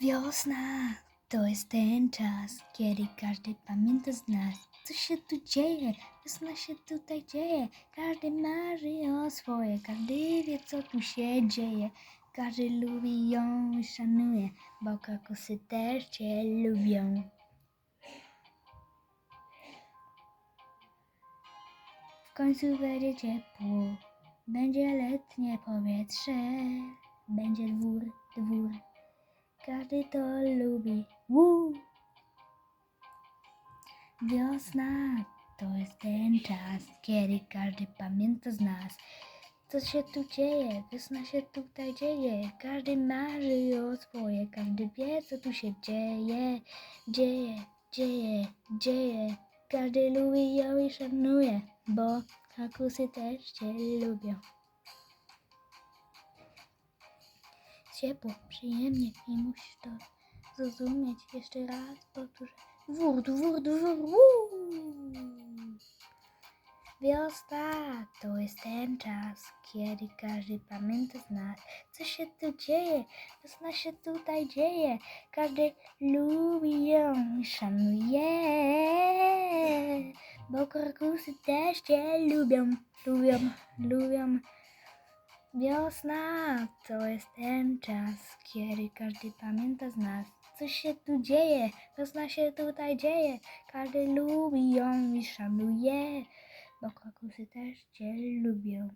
Wiosna to jest ten czas, kiedy każdy pamięta z nas, co się tu dzieje. Wiosna się tutaj dzieje, każdy marzy o swoje, każdy wie, co tu się dzieje. Każdy lubi ją i szanuje, bo kaktusy też cię lubią. W końcu będzie ciepło, będzie letnie powietrze, będzie dwór. Każdy to lubi. Woo! Wiosna to jest ten czas, kiedy każdy pamięta z nas. Co się tu dzieje? Wiosna się tutaj dzieje. Każdy marzy o swoje, każdy wie, co tu się dzieje. Dzieje, dzieje, dzieje. Każdy lubi ją i szanuje, bo kakusy też cię lubią. Ciepło, przyjemnie i musisz to zrozumieć. Jeszcze raz powtórzę. Wurd, wurd, wuu. Wiosna to jest ten czas, kiedy każdy pamięta z nas, co się tu dzieje. Wiosna się tutaj dzieje. Każdy lubi ją i szanuje. Bo krokusy też cię lubią, lubią, lubią. Wiosna to jest ten czas, kiedy każdy pamięta z nas, co się tu dzieje. Wiosna się tutaj dzieje, każdy lubi ją i szanuje, bo krokusy też cię lubią.